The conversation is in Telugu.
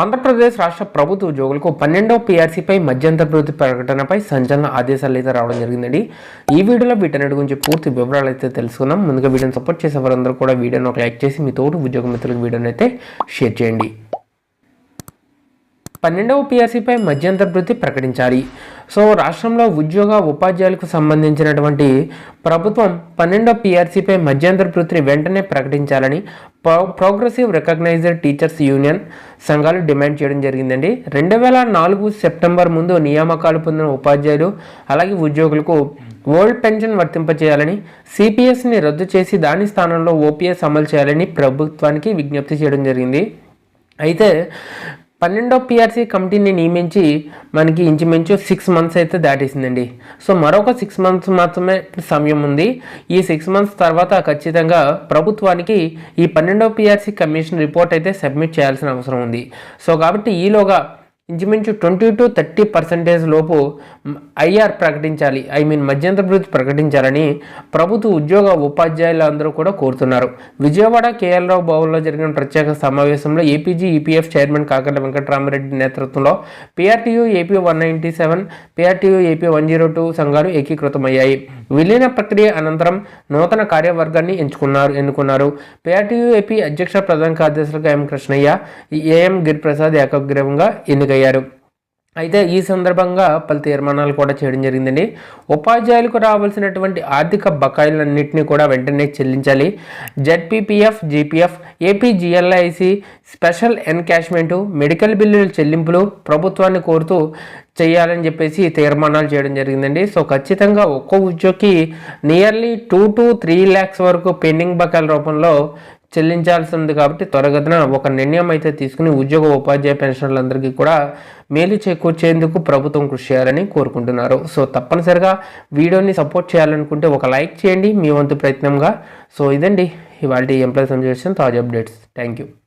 ఆంధ్రప్రదేశ్ రాష్ట్ర ప్రభుత్వ ఉద్యోగులకు పన్నెండవ పీఆర్సీపై మధ్యంతర వృత్తి ప్రకటనపై సంచలన ఆదేశాలు అయితే రావడం జరిగిందండి. ఈ వీడియోలో వీటన్నిటి గురించి పూర్తి వివరాలు అయితే తెలుసుకున్నాం ముందుగా వీడియోని సపోర్ట్ చేసే వారందరూ కూడా వీడియోని ఒక లైక్ చేసి మీ తోటి ఉద్యోగ మిత్రులకు వీడియోని అయితే షేర్ చేయండి. పన్నెండవ పిఆర్సీపై మధ్యంతర వృత్తి ప్రకటించాలి. సో రాష్ట్రంలో ఉద్యోగ ఉపాధ్యాయులకు సంబంధించినటువంటి ప్రభుత్వం పన్నెండవ పిఆర్సీపై మధ్యంతర వృత్తిని వెంటనే ప్రకటించాలని ప్రోగ్రెసివ్ రికగ్నైజ్డ్ టీచర్స్ యూనియన్ సంఘాలు డిమాండ్ చేయడం జరిగిందండి. రెండు వేల నాలుగు సెప్టెంబర్ ముందు నియామకాలు పొందిన ఉపాధ్యాయులు అలాగే ఉద్యోగులకు ఓల్డ్ పెన్షన్ వర్తింపచేయాలని సిపిఎస్ని రద్దు చేసి దాని స్థానంలో ఓపీఎస్ అమలు చేయాలని ప్రభుత్వానికి విజ్ఞప్తి చేయడం జరిగింది. అయితే పన్నెండో పిఆర్సీ కమిటీని నియమించి మనకి ఇంచుమించు సిక్స్ మంత్స్ అయితే దాటేసిందండి. సో మరొక సిక్స్ మంత్స్ మాత్రమే సమయం ఉంది. ఈ సిక్స్ మంత్స్ తర్వాత ఖచ్చితంగా ప్రభుత్వానికి ఈ పన్నెండో పిఆర్సీ కమిషన్ రిపోర్ట్ అయితే సబ్మిట్ చేయాల్సిన అవసరం ఉంది. సో కాబట్టి ఈలోగా ఇంచుమించు ట్వంటీ టు థర్టీ పర్సెంటేజ్ లోపు ఐఆర్ ప్రకటించాలి. ఐ మీన్ మధ్యంతర వృత్తి ప్రకటించాలని ప్రభుత్వ ఉద్యోగ ఉపాధ్యాయులు అందరూ కూడా కోరుతున్నారు. విజయవాడ కేఎల్ రావు భవన్లో జరిగిన ప్రత్యేక సమావేశంలో APG EPF chairman Kakarla Venkataramareddy నేతృత్వంలో PRTU AP one ninety seven PRTU AP one zero two సంఘాలు ఏకీకృతమయ్యాయి. విలీన ప్రక్రియ అనంతరం నూతన కార్యవర్గాన్ని ఎంచుకున్నారు ఎన్నుకున్నారు. పిఆర్టీయూ ఏపీ అధ్యక్ష ప్రధాన కార్యదర్శులుగా M Krishnaiah A M Giriprasad ఏకగ్రీవంగా ఎన్నికయ్యారు. అయితే ఈ సందర్భంగా పలు తీర్మానాలు కూడా చేయడం జరిగిందండి. ఉపాధ్యాయులకు రావాల్సినటువంటి ఆర్థిక బకాయిలన్నింటినీ కూడా వెంటనే చెల్లించాలి. ZPPF GPF APGLIC special encashment medical బిల్లుల చెల్లింపులు ప్రభుత్వాన్ని కోరుతూ చేయాలని చెప్పేసి తీర్మానాలు చేయడం జరిగిందండి. సో ఖచ్చితంగా ఒక్కో ఉద్యోగికి nearly two to three lakhs వరకు పెండింగ్ బకాయిల రూపంలో చెల్లించాల్సి ఉంది కాబట్టి త్వరగతిన ఒక నిర్ణయం అయితే తీసుకుని ఉద్యోగ ఉపాధ్యాయ పెన్షన్లందరికీ కూడా మేలు చేకూర్చేందుకు ప్రభుత్వం కృషి చేయాలని కోరుకుంటున్నారు. సో తప్పనిసరిగా వీడియోని సపోర్ట్ చేయాలనుకుంటే ఒక లైక్ చేయండి. మీ వంతు ప్రయత్నంగా. సో ఇదండి. ఇవాళ ఎంప్లాయీ సంజేషన్ తాజా అప్డేట్స్. Thank you.